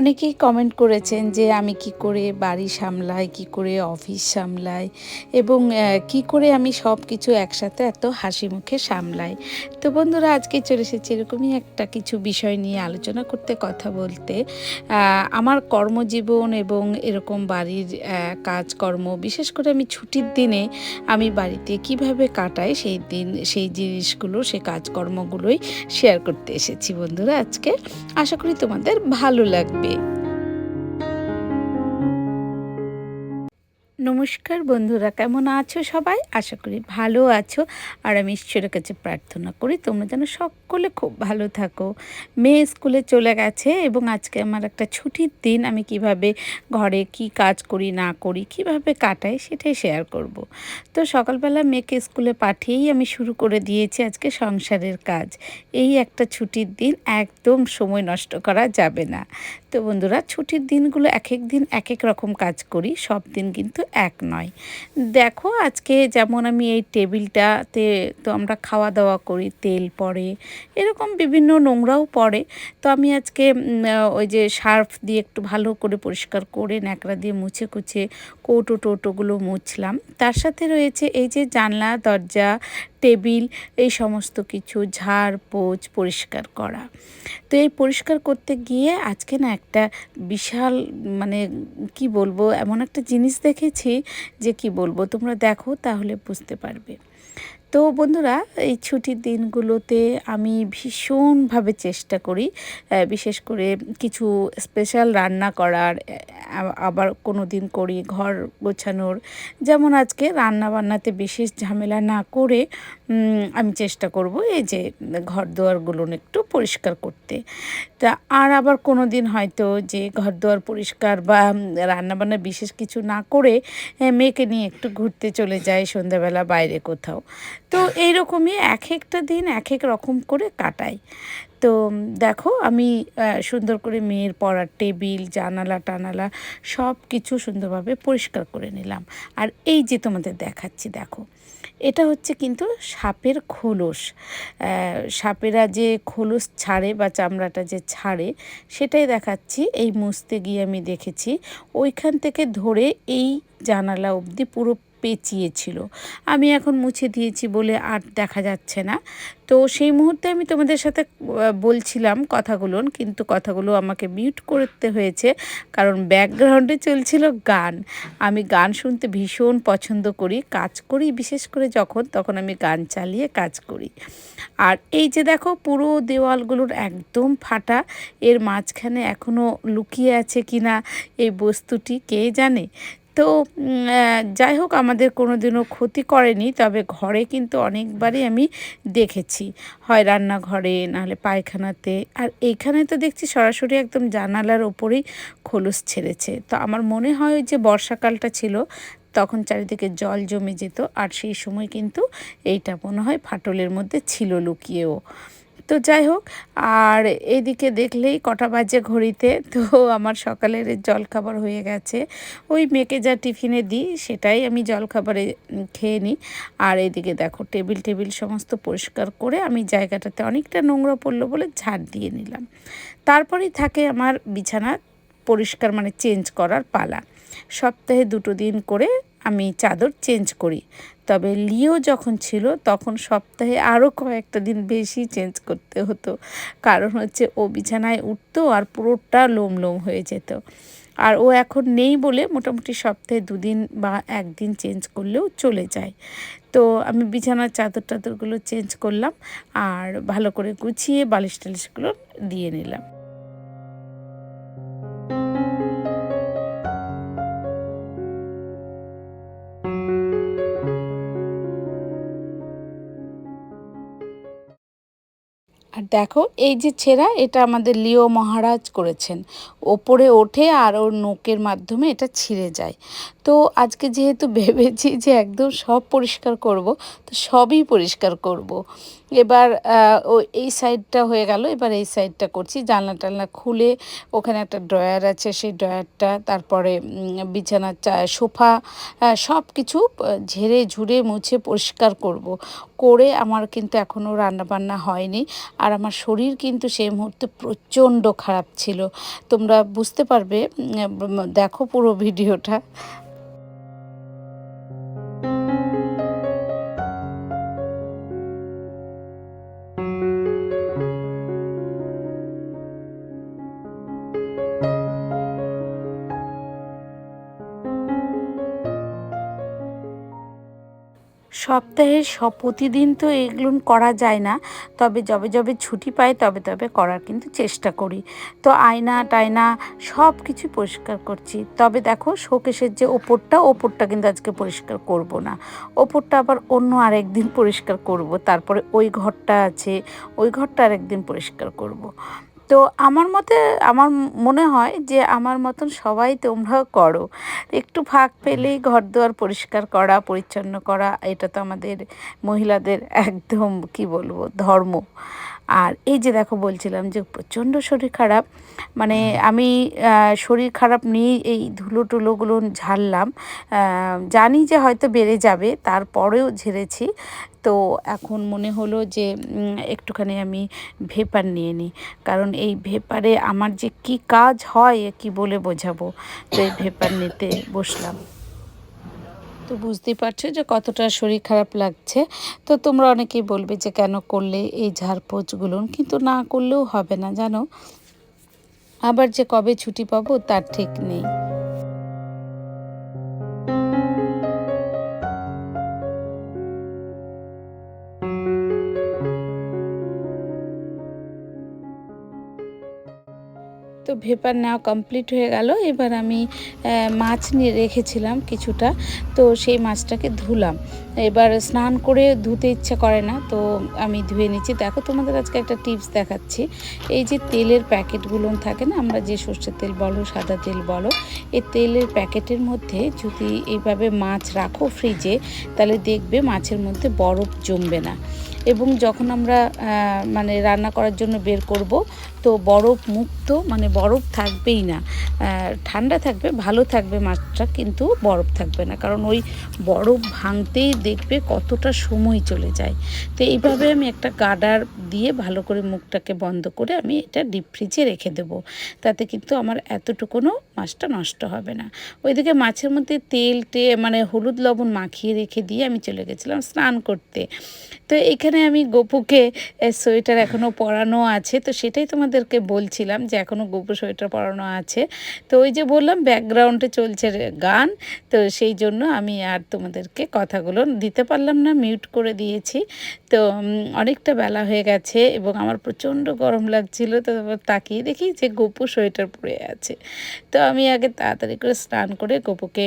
অনেকেই কমেন্ট করেছেন যে আমি কি করে বাড়ি সামলাই, কি করে অফিস সামলাই এবং কি করে আমি সব কিছু একসাথে এত হাসি মুখে সামলাই। তো বন্ধুরা, আজকে চলে এসেছি এরকমই একটা কিছু বিষয় নিয়ে আলোচনা করতে, কথা বলতে। আমার কর্মজীবন এবং এরকম বাড়ির কাজকর্ম, বিশেষ করে আমি ছুটির দিনে আমি বাড়িতে কীভাবে কাটাই সেই দিন, সেই জিনিসগুলো সেই কাজকর্মগুলোই শেয়ার করতে এসেছি বন্ধুরা আজকে। আশা করি তোমাদের ভালো লাগবে। নমস্কার বন্ধুরা, কেমন আছো সবাই? আশা করি ভালো আছো। আর আমি ঈশ্বরের কাছে প্রার্থনা করি তোমরা যেন সকলে খুব ভালো থাকো। মেয়ে স্কুলে চলে গেছে এবং আজকে আমার একটা ছুটির দিন। আমি কীভাবে ঘরে কি কাজ করি, না করি, কীভাবে কাটাই সেটাই শেয়ার করব। তো সকালবেলা মেয়েকে স্কুলে পাঠিয়েই আমি শুরু করে দিয়েছি আজকে সংসারের কাজ। এই একটা ছুটির দিন, একদম সময় নষ্ট করা যাবে না। তো বন্ধুরা, ছুটির দিনগুলো এক এক দিন এক এক রকম কাজ করি, সব দিন কিন্তু এক নয়। দেখো, আজকে যেমন আমি এই টেবিলটাতে তো আমরা খাওয়া দাওয়া করি, তেল পড়ে, এরকম বিভিন্ন নোংরাও পড়ে। তো আমি আজকে ওই যে সার্ফ দিয়ে একটু ভালো করে পরিষ্কার করে ন্যাকড়া দিয়ে মুছে কুছে কৌটো টোটোগুলো মুছলাম। তার সাথে রয়েছে এই যে জানলা, দরজা টেবিল, এই সমস্ত কিছু, ঝাড়, পোচ পরিষ্কার করা। তো এই পরিষ্কার করতে গিয়ে আজকে না একটা বিশাল মানে কি বলব, এমন একটা জিনিস দেখেছি যে কি বলব, তোমরা দেখো তাহলে বুঝতে পারবে। তো বন্ধুরা, এই ছুটির দিনগুলোতে আমি ভীষণভাবে চেষ্টা করি বিশেষ করে কিছু স্পেশাল রান্না করার আবার কোনো দিন করি ঘর গোছানোর। যেমন আজকে রান্না বান্নাতে বিশেষ ঝামেলা না করে আমি চেষ্টা করব এই যে ঘর দুয়ারগুলো একটু পরিষ্কার করতে। তা আর আবার কোনো দিন হয়তো যে ঘর দুয়ার পরিষ্কার বা রান্নাবান্না বিশেষ কিছু না করে মেয়েকে নিয়ে একটু ঘুরতে চলে যায় সন্ধ্যাবেলা বাইরে কোথাও। তো এইরকমই এক একটা দিন এক এক রকম করে কাটাই। তো দেখো আমি সুন্দর করে মেয়ের পড়ার টেবিল, জানালা, টানালা সব কিছু সুন্দরভাবে পরিষ্কার করে নিলাম। আর এই যে তোমাদের দেখাচ্ছি, দেখো, এটা হচ্ছে কিন্তু সাপের খোলস। সাপেরা যে খোলস ছাড়ে বা চামড়াটা যে ছাড়ে, সেটাই দেখাচ্ছি। এই মুছতে গিয়ে আমি দেখেছি, ওইখান থেকে ধরে এই জানালা অবধি পুরো পেঁচিয়েছিল। আমি এখন মুছে দিয়েছি বলে আর দেখা যাচ্ছে না। তো সেই মুহূর্তে আমি তোমাদের সাথে বলছিলাম কথাগুলো, কিন্তু কথাগুলো আমাকে মিউট করতে হয়েছে, কারণ ব্যাকগ্রাউন্ডে চলছিল গান। আমি গান শুনতে ভীষণ পছন্দ করি, কাজ করি বিশেষ করে যখন, তখন আমি গান চালিয়ে কাজ করি। আর এই যে দেখো, পুরো দেওয়ালগুলোর একদম ফাটা, এর মাঝখানে এখনও লুকিয়ে আছে কিনা এই বস্তুটি, কে জানে? তো যাই হোক আমাদের কোনো দিনও ক্ষতি করেনি, তবে ঘরে কিন্তু অনেকবারই আমি দেখেছি। হয় রান্নাঘরে, নাহলে পায়খানাতে, আর এইখানে তো দেখছি সরাসরি একদম জানালার ওপরেই খোলস ছেড়েছে। তো আমার মনে হয় যে বর্ষাকালটা ছিল, তখন চারিদিকে জল জমে যেত, আর সেই সময় কিন্তু এইটা মনে হয় ফাটলের মধ্যে ছিল লুকিয়েও। তো যাই হোক, আর এদিকে দেখলেই কটা বাজে ঘড়িতে। তো আমার সকালের জলখাবার হয়ে গেছে। ওই মেয়েকে যা টিফিনে দিই, সেটাই আমি জলখাবারে খেয়ে নিই। আর এদিকে দেখো, টেবিল টেবিল সমস্ত পরিষ্কার করে আমি জায়গাটাতে অনেকটা নোংরা পড়ল বলে ঝাড় দিয়ে নিলাম। তারপরেই থাকে আমার বিছানা পরিষ্কার মানে চেঞ্জ করার পালা। সপ্তাহে দুটো দিন করে আমি চাদর চেঞ্জ করি। তবে লিও যখন ছিল, তখন সপ্তাহে আরও কয়েকটা দিন বেশি চেঞ্জ করতে হতো। কারণ হচ্ছে ও বিছানায় উঠতো আর পুরোটা লোম লোম হয়ে যেত। আর ও এখন নেই বলে মোটামুটি সপ্তাহে দুদিন বা একদিন চেঞ্জ করলেও চলে যায়। তো আমি বিছানার চাদর টাদরগুলো চেঞ্জ করলাম আর ভালো করে গুছিয়ে বালিশ টালিশগুলো দিয়ে নিলাম। দেখো এই যে ছেঁড়া এটা আমাদের লিও মহারাজ করেছেন। ওপরে ওঠে আর ওর নোকের মাধ্যমে এটা ছিঁড়ে যায় তো আজকে যেহেতু ভেবেছি যে একদম সব পরিষ্কার করব, তো সবই পরিষ্কার করব। এবার ও এই সাইডটা হয়ে গেল, এবার এই সাইডটা করছি জানলা টানলা খুলে ওখানে একটা ড্রয়ার আছে, সেই ড্রয়ারটা, তারপরে বিছানার চা, সোফা সব কিছু ঝেড়ে ঝুড়ে মুছে পরিষ্কার করব। করে আমার কিন্তু এখনও রান্নাবান্না হয়নি আর আমার শরীর কিন্তু সেই মুহূর্তে প্রচণ্ড খারাপ ছিল তোমরা তোমরা বুঝতে পারবে দেখো পুরো ভিডিওটা। সপ্তাহে সব প্রতিদিন তো এগুলো করা যায় না। তবে যবে যবে ছুটি পাই, তবে তবে করার কিন্তু চেষ্টা করি। তো আয়না, টায়না সব কিছু পরিষ্কার করছি। তবে দেখো শোকেশের যে ওপরটা ওপরটা কিন্তু আজকে পরিষ্কার করব না। ওপরটা আবার অন্য আরেকদিন পরিষ্কার করব। তারপরে ওই ঘরটা আছে, ওই ঘরটা আরেকদিন পরিষ্কার করব। তো আমার মতে আমার মনে হয় যে আমার মতন সবাই তোমরাও করো। একটু ফাঁক পেলেই ঘর দুয়ার পরিষ্কার করা পরিচ্ছন্ন করা এটা তো আমাদের মহিলাদের একদম কি বলব ধর্ম। আর এই যে দেখো বলছিলাম যে প্রচণ্ড শরীর খারাপ মানে আমি শরীর খারাপ নিয়ে এই ধুলো টুলোগুলো ঝাড়লাম জানি যে হয়তো বেড়ে যাবে তারপরেও ঝেড়েছি। তো এখন মনে হলো যে একটুখানি আমি ভেপার নিয়ে নিই। কারণ এই ভেপারে আমার যে কি কাজ হয়, কি বলে বোঝাবো? তো এই ভেপার নিতে বসলাম। তো বুঝতেই পারছ যে কতটা শরীর খারাপ লাগছে। তো তোমরা অনেকেই বলবে যে, কেন করলে এই ঝাড়পোছগুলো কিন্তু না করলেও হবে না, জানো? আবার যে কবে ছুটি পাবো, তার ঠিক নেই। ভেপার নেওয়া কমপ্লিট হয়ে গেল। এবার আমি মাছ নিয়ে রেখেছিলাম কিছুটা। তো সেই মাছটাকে ধুলাম। এবার স্নান করে ধুতে ইচ্ছে করে না, তো আমি ধুয়ে নিচ্ছি। দেখো তোমাদের আজকে একটা টিপস দেখাচ্ছি। এই যে তেলের প্যাকেটগুলো থাকে না, আমরা যে সর্ষের তেল বলো, সাদা তেল বলো, এই তেলের প্যাকেটের মধ্যে যদি এইভাবে মাছ রাখো ফ্রিজে তাহলে দেখবে মাছের মধ্যে বরফ জমবে না। এবং যখন আমরা মানে রান্না করার জন্য বের করব, তো বরফ মুক্ত মানে বরফ থাকবেই না। ঠান্ডা থাকবে, ভালো থাকবে মাছটা, কিন্তু বরফ থাকবে না। কারণ ওই বরফ ভাঙতেই দেখবে কতটা সময় চলে যায়। তো এইভাবে আমি একটা গার্ডার দিয়ে ভালো করে মুখটাকে বন্ধ করে আমি এটা ডিপ ফ্রিজে রেখে দেব। তাতে কিন্তু আমার এতটুকুনও মাছটা নষ্ট হবে না। ওইদিকে মাছের মধ্যে তেল টে মানে হলুদ লবণ মাখিয়ে রেখে দিয়ে আমি চলে গেছিলাম স্নান করতে। তো এখানে আমি গোপুকে সোয়েটার এখনও পরানো আছে। তো সেটাই তোমাদেরকে বলছিলাম যে এখনও গোপু সোয়েটার পরানো আছে। তো ওই যে বললাম ব্যাকগ্রাউন্ডে চলছে গান। তো সেই জন্য আমি আর তোমাদেরকে কথাগুলো দিতে পারলাম না মিউট করে দিয়েছি। তো অনেকটা বেলা হয়ে গেছে এবং আমার প্রচণ্ড গরম লাগছিল। তো তাকিয়ে দেখি যে গোপু সোয়েটার পরে আছে। তো আমি আগে তাড়াতাড়ি করে স্নান করে গোপুকে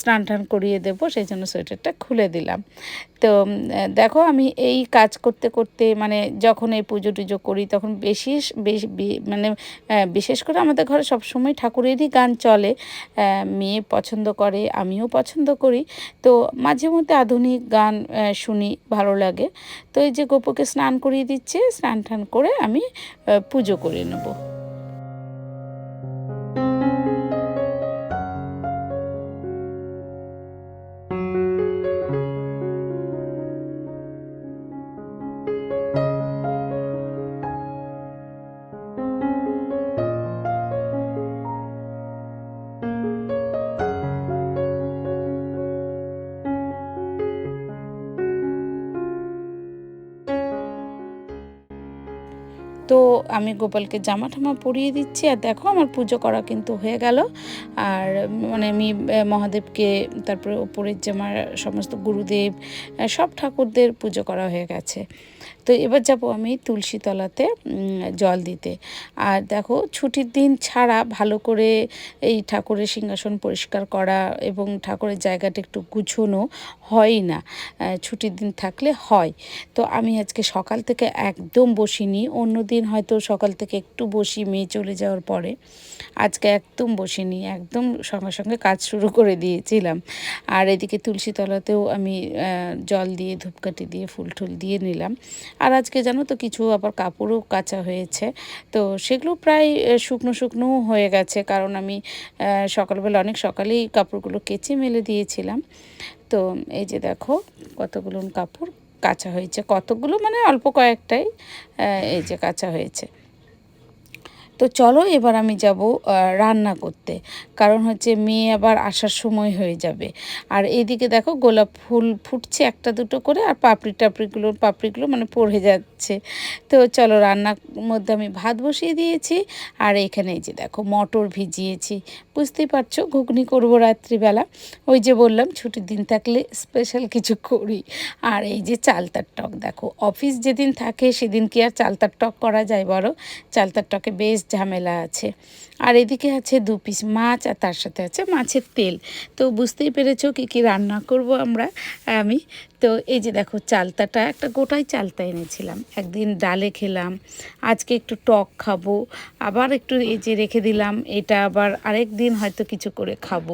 স্নান টান করিয়ে দেবো, সেই জন্য সোয়েটারটা খুলে দিলাম। তো দেখো আমি এই কাজ করতে করতে মানে যখন এই পুজো টুজো করি তখন বেশি বেশ মানে বিশেষ করে আমাদের ঘরে সবসময় ঠাকুরেরই গান চলে। মেয়ে পছন্দ করে, আমিও পছন্দ করি। তো মাঝে মধ্যে আধুনিক গান শুনি, ভালো লাগে। তো এই যে গোপুকে স্নান করিয়ে দিচ্ছে, স্নান টান করে আমি পুজো করে নেব। তো আমি গোপালকে জামা ঠামা পরিয়ে দিচ্ছি আর দেখো আমার পুজো করা কিন্তু হয়ে গেল। আর মানে আমি মহাদেবকে তারপরে ওপরের যে আমার সমস্ত গুরুদেব সব ঠাকুরদের পুজো করা হয়ে গেছে। তো এবার যাব আমি তুলসী তলাতে জল দিতে। আর দেখো ছুটির দিন ছাড়া ভালো করে এই ঠাকুরের সিংহাসন পরিষ্কার করা এবং ঠাকুরের জায়গাটা একটু গুছোনো হয় না ছুটির দিন থাকলে হয়। তো আমি আজকে সকাল থেকে একদম বসিনি অন্য দিন হয়তো সকাল থেকে একটু বসি, মেয়ে চলে যাওয়ার পরে। আজকে একদম বসিনি, একদম সঙ্গে সঙ্গে কাজ শুরু করে দিয়েছিলাম। আর এদিকে তুলসী তলাতেও আমি জল দিয়ে, ধূপকাঠি দিয়ে, ফুল টুল দিয়ে নিলাম। আর আজকে জানো তো কিছু আবার কাপড়ও কাচা হয়েছে। তো সেগুলো প্রায় শুকনো শুকনোও হয়ে গেছে। কারণ আমি সকালবেলা অনেক সকালেই কাপড়গুলো কেচে মেলে দিয়েছিলাম। তো এই যে দেখো কতগুলো কাপড়। কাঁচা হয়েছে। কতগুলো? মানে অল্প কয়েকটাই এই যে কাঁচা হয়েছে। তো চলো এবার আমি যাব রান্না করতে। কারণ হচ্ছে মেয়ে আবার আসার সময় হয়ে যাবে। আর এদিকে দেখো গোলাপ ফুল ফুটছে একটা দুটো করে, আর পাপড়ি টাপড়িগুলো, পাপড়িগুলো মানে পড়ে যাচ্ছে। তো চলো রান্নার মধ্যে আমি ভাত বসিয়ে দিয়েছি, আর এখানে যে দেখো মটর ভিজিয়েছি। বুঝতেই পারছ ঘুগনি করব রাত্রিবেলা। ওই যে বললাম ছুটির দিন থাকলে স্পেশাল কিছু করি। আর এই যে চালতার টক দেখো, অফিস যেদিন থাকে সেদিন কি আর চালতার টক করা যায় বলো? চালতার টকে বেশ ঝামেলা আছে। আর এদিকে আছে দু পিস মাছ আর তার সাথে আছে মাছের তেল। তো বুঝতেই পেরেছ কী কী রান্না করব আমরা, আমি তো এই যে দেখো চালতাটা, একটা গোটাই চালতা এনেছিলাম। একদিন ডালে খেলাম, আজকে একটু টক খাব, আবার একটু এই যে রেখে দিলাম, এটা আবার আরেক দিন হয়তো কিছু করে খাব।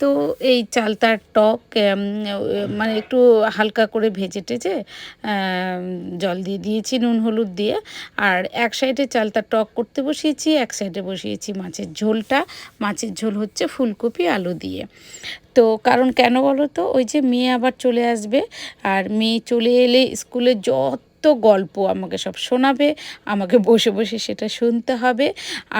তো এই চালতার টক মানে একটু হালকা করে ভেজে টেজে জল দিয়ে দিয়েছি, নুন, হলুদ দিয়ে। আর এক সাইডে চালতার টক করতে বসিয়েছি, এক সাইডে বসিয়েছি মাছের ঝোলটা। মাছের ঝোল হচ্ছে ফুলকপি, আলু দিয়ে। তো কারণ কেন বলো তো? ওই যে মেয়ে আবার চলে আসবে আর মেয়ে চলে এলে স্কুলে যত গল্প আমাকে সব শোনাবে, আমাকে বসে বসে সেটা শুনতে হবে।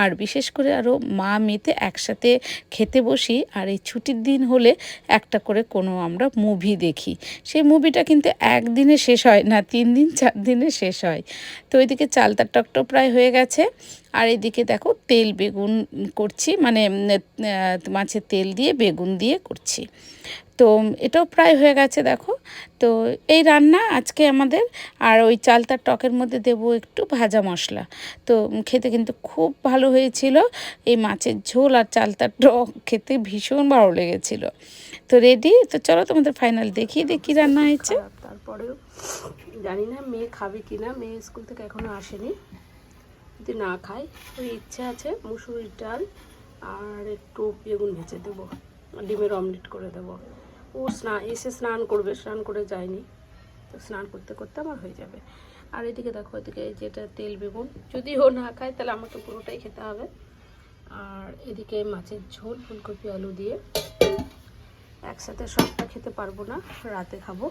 আর বিশেষ করে আরও মা মেয়েতে একসাথে খেতে বসি আর এই ছুটির দিন হলে একটা করে কোনো আমরা মুভি দেখি। সেই মুভিটা কিন্তু একদিনে শেষ হয় না, তিন দিন, চার দিনে শেষ হয়। তো ওইদিকে চালতার টকটো প্রায় হয়ে গেছে। আর এদিকে দেখো তেল বেগুন করছি মানে মাছের তেল দিয়ে বেগুন দিয়ে করছি। তো এটাও প্রায় হয়ে গেছে দেখো। তো এই রান্না আজকে আমাদের আর ওই চালতার টকের মধ্যে দেবো একটু ভাজা মশলা। তো খেতে কিন্তু খুব ভালো হয়েছিল। এই মাছের ঝোল আর চালতার টক খেতে ভীষণ ভালো লেগেছিল। তো রেডি তো চলো তোমাদের ফাইনাল দেখিয়ে কী রান্না হয়েছে। তারপরেও জানি না মেয়ে খাবে কি না মেয়ে স্কুল থেকে এখনও আসেনি। যদি না খায় ওই ইচ্ছে আছে, মুসুরির ডাল আর একটু বেগুন ভেজে দেবো ডিমের অমলেট করে দেবো। ও স্নান এসে স্নান করবে, স্নান করে যায়নি। তো স্নান করতে করতে আমার হয়ে যাবে। আর এদিকে দেখো, এদিকে যেটা তেল বেগুন। যদি ও না খায়, তাহলে আমাকে পুরোটাই খেতে হবে। আর এদিকে মাছের ঝোল, ফুলকপি, আলু দিয়ে। একসাথে সবটা খেতে পারব না, রাতে খাব।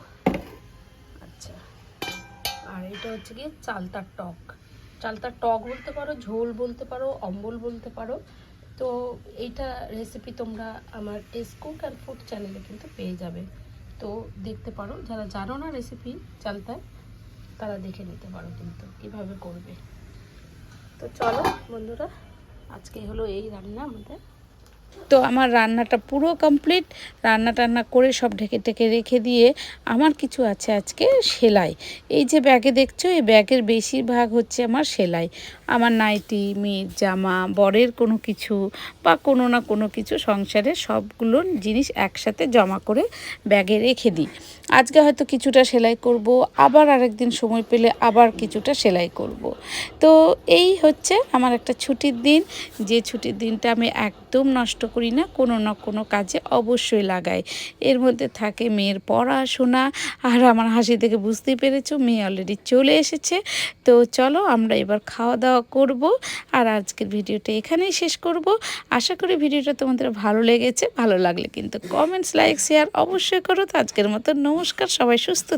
আচ্ছা। আর এটা হচ্ছে কি চালতার টক। চালতার টক বলতে পারো, ঝোল বলতে পারো, অম্বল বলতে পারো। তো এইটা রেসিপি তোমরা আমার টেস্ট কুক অ্যান্ড ফুড চ্যানেলে কিন্তু পেয়ে যাবে। তো দেখতে পারো, যারা জানো না রেসিপি চালতায় তারা দেখে নিতে পারো কিন্তু কীভাবে করবে। তো চলো বন্ধুরা, আজকে হলো এই রান্না আমাদের। তো আমার রান্নাটা পুরো কমপ্লিট রান্না টান্না করে সব ঢেকে ঢেকে রেখে দিয়ে আমার কিছু আছে আজকে সেলাই। এই যে ব্যাগে দেখছ, এই ব্যাগের বেশিরভাগ হচ্ছে আমার সেলাই। আমার নাইটি মেয়ের জামা, বরের কোনো কিছু বা কোনো না কোনো কিছু সংসারে সবগুলো জিনিস একসাথে জমা করে ব্যাগে রেখে দিই। আজকে হয়তো কিছুটা সেলাই করব, আবার আরেকদিন সময় পেলে আবার কিছুটা সেলাই করব। তো এই হচ্ছে আমার একটা ছুটির দিন। যে ছুটির দিনটা আমি একদম নষ্ট করি না, কোনো না কোনো কাজে অবশ্যই লাগাই। এর মধ্যে থাকে মেয়ের পড়াশোনা, আর আমার হাসি থেকে বুঝতেই পেরেছ, মেয়ে অলরেডি চলে এসেছে। তো চলো আমরা এবার খাওয়া দাওয়া করব, আর আজকের ভিডিওটা এখানেই শেষ করব। আশা করি ভিডিওটা তোমাদের ভালো লেগেছে, ভালো লাগলে কিন্তু কমেন্টস লাইক শেয়ার অবশ্যই করো। তো আজকের মতো নমস্কার, সবাই সুস্থ